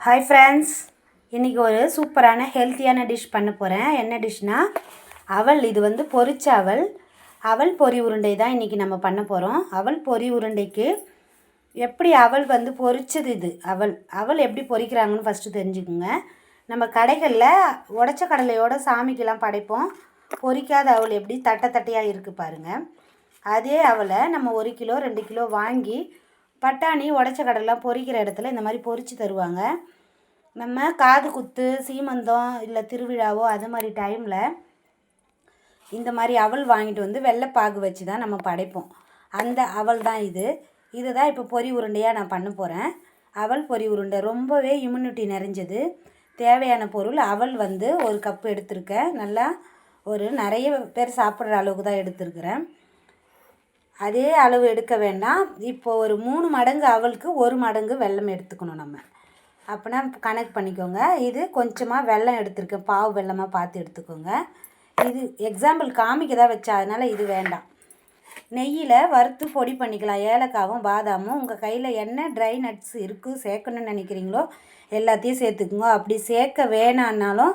Hi friends இன்றைக்கி ஒரு சூப்பரான ஹெல்த்தியான டிஷ் பண்ண போகிறேன் என்ன டிஷ்னால் அவல். இது வந்து பொரிச்ச அவல். அவல் பொரி உருண்டை தான் இன்றைக்கி நம்ம பண்ண போகிறோம் அவல் பொரி உருண்டைக்கு எப்படி அவல் வந்து பொரிச்சது இது? அவல். அவல் எப்படி பொரிக்கிறாங்கன்னு ஃபஸ்ட்டு தெரிஞ்சுக்குங்க. நம்ம கடைகளில் உடச்ச கடலையோட சாமிக்கெல்லாம் படைப்போம். பொரிக்காத அவல் எப்படி தட்டை தட்டையாக இருக்குது பாருங்கள் அதே அவலை நம்ம ஒரு கிலோ ரெண்டு கிலோ வாங்கி பட்டாணி உடச்ச கடலாம் பொரிக்கிற இடத்துல இந்த மாதிரி பொரித்து தருவாங்க. நம்ம காது குத்து சீமந்தம் இல்லை திருவிழாவோ அது மாதிரி டைமில் இந்த மாதிரி அவல் வாங்கிட்டு வந்து வெள்ளைப்பாகு வச்சு தான் நம்ம படைப்போம். அந்த அவல் தான் இது. இது தான் இப்போ பொரி உருண்டையாக நான் பண்ண போகிறேன் அவல் பொரி உருண்டை ரொம்பவே இம்யூனிட்டி நிறைஞ்சது. தேவையான பொருள் அவல் வந்து ஒரு கப்பு எடுத்திருக்கேன். நல்லா ஒரு நிறைய பேர் சாப்பிட்ற அளவுக்கு தான் எடுத்திருக்கிறேன். அதே அளவு எடுக்க வேண்டாம். இப்போ ஒரு மூணு மடங்கு அவளுக்கு ஒரு மடங்கு வெல்லம் எடுத்துக்கணும் நம்ம. அப்படின்னா கணக்கு பண்ணிக்கோங்க. இது கொஞ்சமாக வெல்லம் எடுத்திருக்கேன். பாவு வெல்லமாக பார்த்து எடுத்துக்கோங்க. இது எக்ஸாம்பிள் காமிக்க தான் வச்சா அதனால் இது வேண்டாம். நெய்யில் வறுத்து பொடி பண்ணிக்கலாம். ஏலக்காவும் பாதாமும். உங்கள் கையில் என்ன ட்ரை நட்ஸ் இருக்குது சேர்க்கணும்னு நினைக்கிறீங்களோ எல்லாத்தையும் சேர்த்துக்குங்க. அப்படி சேர்க்க வேணான்னாலும்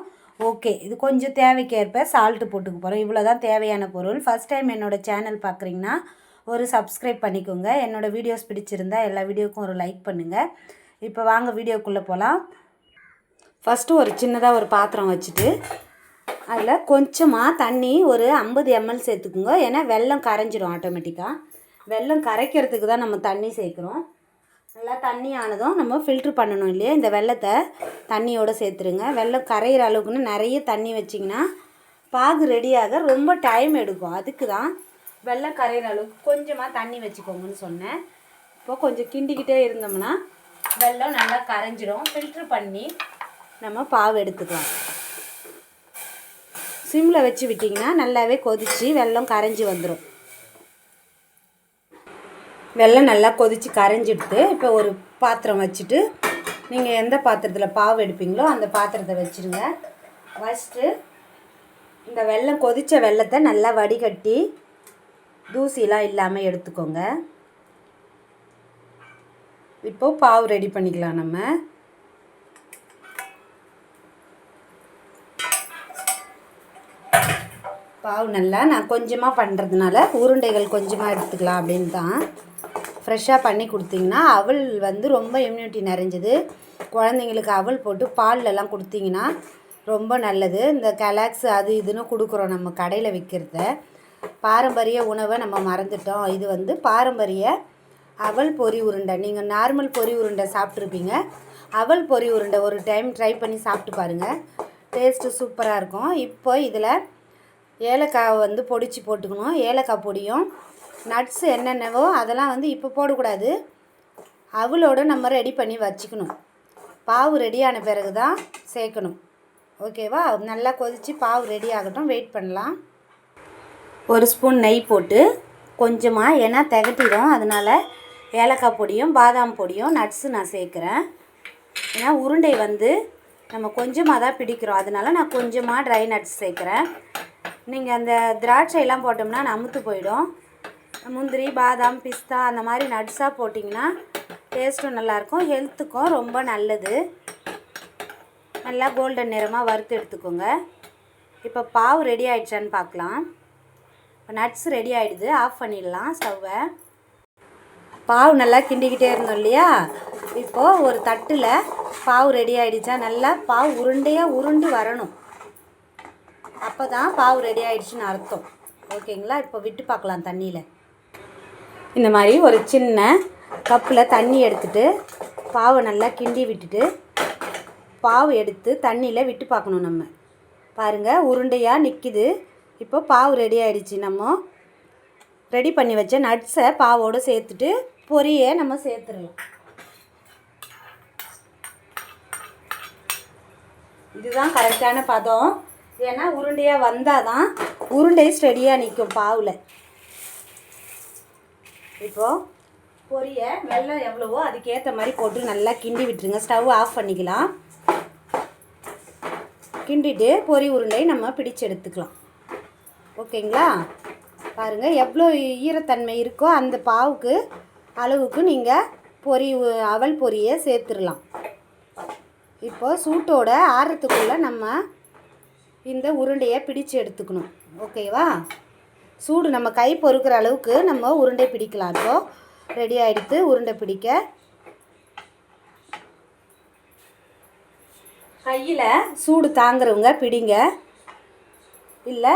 ஓகே இது கொஞ்சம் தேவைக்கேற்ப சால்ட்டு போட்டுக்க போகிறோம் இவ்வளோ தான் தேவையான பொருள். ஃபஸ்ட் டைம் என்னோடய சேனல் பார்க்குறீங்கன்னா ஒரு சப்ஸ்கிரைப் பண்ணிக்கோங்க. என்னோடய வீடியோஸ் பிடிச்சிருந்தா எல்லா வீடியோக்கும் ஒரு லைக் பண்ணுங்கள் இப்போ வாங்க வீடியோக்குள்ளே போகலாம் ஃபஸ்ட்டு ஒரு சின்னதாக ஒரு பாத்திரம் வச்சுட்டு அதில் கொஞ்சமாக தண்ணி ஒரு ஐம்பது எம்எல் சேர்த்துக்குங்க. ஏன்னா வெல்லம் கரைஞ்சிரும் ஆட்டோமேட்டிக்காக வெல்லம் கரைக்கிறதுக்கு தான் நம்ம தண்ணி சேர்க்குறோம். நல்லா தண்ணி ஆனதும் நம்ம ஃபில்ட்ரு பண்ணணும் இல்லையா? இந்த வெள்ளத்தை தண்ணியோடு சேர்த்துருங்க. வெள்ளம் கரையிற அளவுக்குன்னு நிறைய தண்ணி வச்சிங்கன்னா பாகு ரெடியாக ரொம்ப டைம் எடுக்கும். அதுக்கு தான் வெள்ளம் கரையிற அளவுக்கு கொஞ்சமாக தண்ணி வச்சுக்கோங்கன்னு சொன்னேன். இப்போ கொஞ்சம் கிண்டிக்கிட்டே இருந்தோம்னா வெள்ளம் நல்லா கரைஞ்சிடும் ஃபில்ட்ரு பண்ணி நம்ம பாவு எடுத்துக்கலாம். சிம்மில் வச்சு விட்டிங்கன்னா நல்லாவே கொதித்து வெள்ளம் கரைஞ்சி வந்துடும் வெள்ளம் நல்லா கொதித்து கரைஞ்சிடுத்து இப்போ ஒரு பாத்திரம் வச்சுட்டு நீங்கள் எந்த பாத்திரத்தில் பாவு எடுப்பீங்களோ அந்த பாத்திரத்தை வச்சுருங்க. வச்சுட்டு இந்த வெள்ளம் கொதித்த வெள்ளத்தை நல்லா வடிகட்டி தூசிலாம் இல்லாமல் எடுத்துக்கோங்க. இப்போது பாவு ரெடி பண்ணிக்கலாம் நம்ம. பாவு நல்லா நான் கொஞ்சமாக பண்ணுறதுனால உருண்டைகள் கொஞ்சமாக எடுத்துக்கலாம் அப்படின்னு தான் ஃப்ரெஷ்ஷாக பண்ணி கொடுத்தீங்கன்னா அவல் வந்து ரொம்ப இம்யூனிட்டி நிறைஞ்சது. குழந்தைங்களுக்கு அவல் போட்டு பால்லலாம் கொடுத்தீங்கன்னா ரொம்ப நல்லது. இந்த கலாக்ஸ் அது இதுன்னு கொடுக்குறோம் நம்ம கடையில் விற்கிறத பாரம்பரிய உணவை நம்ம மறந்துட்டோம். இது வந்து பாரம்பரிய அவல் பொரி உருண்டை. நீங்கள் நார்மல் பொரி உருண்டை சாப்பிட்ருப்பீங்க அவல் பொரி உருண்டை ஒரு டைம் ட்ரை பண்ணி சாப்பிட்டு பாருங்கள் டேஸ்ட்டு சூப்பராக இருக்கும். இப்போ இதில் ஏலக்காய் வந்து பொடிச்சு போட்டுக்கணும். ஏலக்காய் பொடியும் நட்ஸ் என்னென்னவோ அதெல்லாம் வந்து இப்போ போடக்கூடாது. அவளோடு நம்ம ரெடி பண்ணி வச்சுக்கணும். பாவு ரெடியான பிறகு தான் சேர்க்கணும். ஓகேவா நல்லா கொதித்து பாவு ரெடி ஆகட்டும். வெயிட் பண்ணலாம். ஒரு ஸ்பூன் நெய் போட்டு கொஞ்சமாக ஏன்னா திகட்டிடும் அதனால் ஏலக்காய் பொடியும் பாதாம் பொடியும் நட்ஸு நான் சேர்க்குறேன். ஏன்னா உருண்டை வந்து நம்ம கொஞ்சமாக தான் பிடிக்கிறோம். அதனால் நான் கொஞ்சமாக ட்ரை நட்ஸ் சேர்க்குறேன். நீங்கள் அந்த திராட்சையெல்லாம் போட்டோம்னா நமுத்து போயிடும். முந்திரி பாதாம் பிஸ்தா அந்த மாதிரி நட்ஸாக போட்டிங்கன்னா டேஸ்ட்டும் நல்லாயிருக்கும் ஹெல்த்துக்கும் ரொம்ப நல்லது. நல்லா கோல்டன் நிறமாக வறுத்து எடுத்துக்கோங்க. இப்போ பாவு ரெடி ஆயிடுச்சான்னு பார்க்கலாம். இப்போ நட்ஸ் ரெடி ஆகிடுது ஆஃப் பண்ணிடலாம் ஸ்டவ்வை பாவு நல்லா கிண்டிக்கிட்டே இருந்தோம் இல்லையா? இப்போது ஒரு தட்டில் பாவு ரெடி ஆகிடுச்சா நல்லா பாவு உருண்டையாக உருண்டு வரணும். அப்போ தான் பாவு ரெடி ஆகிடுச்சின்னு அர்த்தம். ஓகேங்களா இப்போ விட்டு பார்க்கலாம் தண்ணியில். இந்த மாதிரி ஒரு சின்ன கப்பில் தண்ணி எடுத்துட்டு பாவை நல்லா கிண்டி விட்டுட்டு பாவு எடுத்து தண்ணியில் விட்டு பார்க்கணும் நம்ம. பாருங்கள் உருண்டையாக நிற்கிது இப்போ பாவு ரெடி ஆகிடுச்சு நம்ம ரெடி பண்ணி வச்ச நட்ஸை பாவோடு சேர்த்துட்டு பொரியை நம்ம சேர்த்துடலாம். இதுதான் கரெக்டான பதம். ஏன்னா உருண்டையாக வந்தால் தான் உருண்டை ஸ்டெடியாக நிற்கும் பாவில். இப்போது பொரிய வெள்ளம் எவ்வளவோ அதுக்கேற்ற மாதிரி போட்டு நல்லா கிண்டி விட்டுருங்க. ஸ்டவ் ஆஃப் பண்ணிக்கலாம். கிண்டிட்டு பொரி உருண்டை நம்ம பிடிச்சு எடுத்துக்கலாம். ஓகேங்களா? பாருங்கள் எவ்வளோ ஈரத்தன்மை இருக்கோ அந்த பாவுக்கு அளவுக்கு நீங்கள் பொரி அவல் பொரியை சேர்த்துடலாம். இப்போ சூட்டோட ஆறுறதுக்குள்ளே நம்ம இந்த உருண்டையை பிடிச்சு எடுத்துக்கணும். ஓகேவா? சூடு நம்ம கை பொறுக்கிற அளவுக்கு நம்ம உருண்டை பிடிக்கலாம். இப்போ ரெடி ஆகிடுத்து உருண்டை பிடிக்க. கையில் சூடு தாங்குறவங்க பிடிங்க. இல்லை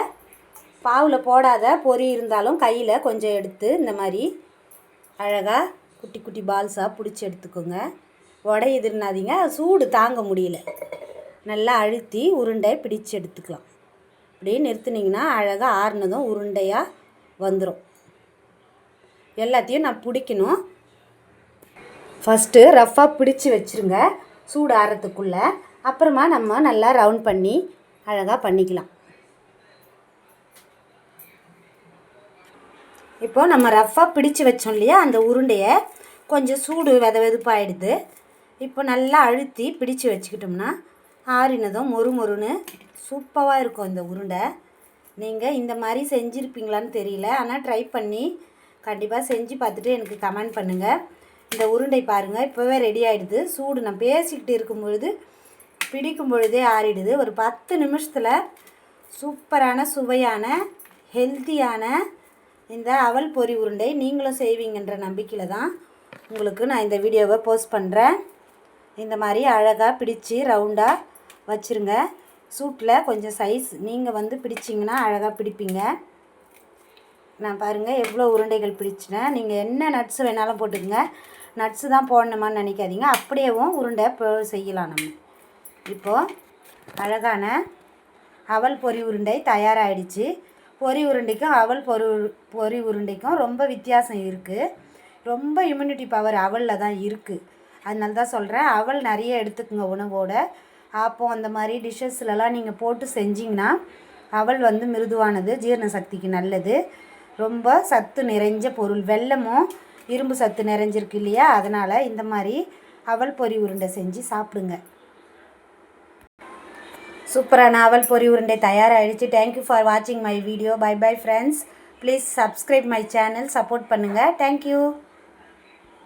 பாவில் போடாத பொரி இருந்தாலும் கையில் கொஞ்சம் எடுத்து இந்த மாதிரி அழகாக குட்டி குட்டி பால்ஸாக பிடிச்சி எடுத்துக்கோங்க. உடையுதுன்னாதீங்க சூடு தாங்க முடியல. நல்லா அழுத்தி உருண்டை பிடிச்சி எடுத்துக்கலாம். அப்படியே நிறுத்துனீங்கன்னா அழகாக ஆறுனதும் உருண்டையாக வந்துடும் எல்லாத்தையும் நான் பிடிக்கணும். ஃபஸ்ட்டு ரஃப்பாக பிடிச்சி வச்சுருங்க சூடு ஆறத்துக்குள்ளே அப்புறமா நம்ம நல்லா ரவுண்ட் பண்ணி அழகாக பண்ணிக்கலாம். இப்போது நம்ம ரஃப்பாக பிடிச்சு வச்சோம் இல்லையா அந்த உருண்டையை கொஞ்சம் சூடு வெத வெதுப்பாகிடுது இப்போ நல்லா அழுத்தி பிடிச்சு வச்சுக்கிட்டோம்னா ஆறினதும் மொறு மொறுன்னு சூப்பராக இருக்கும் இந்த உருண்டை. நீங்கள் இந்த மாதிரி செஞ்சுருப்பீங்களான்னு தெரியல ஆனால் ட்ரை பண்ணி கண்டிப்பாக செஞ்சு பார்த்துட்டு எனக்கு கமெண்ட் பண்ணுங்கள் இந்த உருண்டை பாருங்கள் இப்போவே ரெடி ஆகிடுது சூடு நான் பேசிக்கிட்டு இருக்கும் பொழுது பிடிக்கும் பொழுதே ஆறிடுது. ஒரு பத்து நிமிஷத்தில் சூப்பரான சுவையான ஹெல்த்தியான இந்த அவல் பொரி உருண்டை நீங்களும் செய்வீங்கன்ற நம்பிக்கையில் தான் உங்களுக்கு நான் இந்த வீடியோவை போஸ்ட் பண்ணுறேன் இந்த மாதிரி அழகாக பிடிச்சி ரவுண்டாக வச்சுருங்க. சூட்டில் கொஞ்சம் சைஸ் நீங்கள் வந்து பிடிச்சிங்கன்னா அழகாக பிடிப்பீங்க. நான் பாருங்கள் எவ்வளோ உருண்டைகள் பிடிச்சினேன். நீங்கள் என்ன நட்ஸ் வேணாலும் போட்டுக்கோங்க. நட்ஸு தான் போடணுமான்னு நினைக்காதீங்க. அப்படியேவும் உருண்டை செய்யலாம் நம்ம. இப்போது அழகான அவல் பொரி உருண்டை தயாராகிடுச்சு பொரி உருண்டைக்கும் அவல் பொறி பொரி உருண்டைக்கும் ரொம்ப வித்தியாசம் இருக்குது ரொம்ப இம்யூனிட்டி பவர் அவலில் தான் இருக்குது அதனால தான் சொல்கிறேன் அவல் நிறைய எடுத்துக்கோங்க உணவோட. அப்போது அந்த மாதிரி டிஷ்ஷஸ்லலாம் நீங்கள் போட்டு செஞ்சிங்கன்னா அவல் வந்து மிருதுவானது ஜீரண சக்திக்கு நல்லது. ரொம்ப சத்து நிறைஞ்ச பொருள் வெல்லமும் இரும்பு சத்து நிறைஞ்சிருக்கு இல்லையா? அதனால் இந்த மாதிரி அவல் பொரி உருண்டை செஞ்சு சாப்பிடுங்க. சூப்பரான அவல் பொரி உருண்டை தயாராகிடுச்சு தேங்க்யூ ஃபார் வாட்சிங் my video bye bye friends please subscribe my channel support பண்ணுங்கள் தேங்க்யூ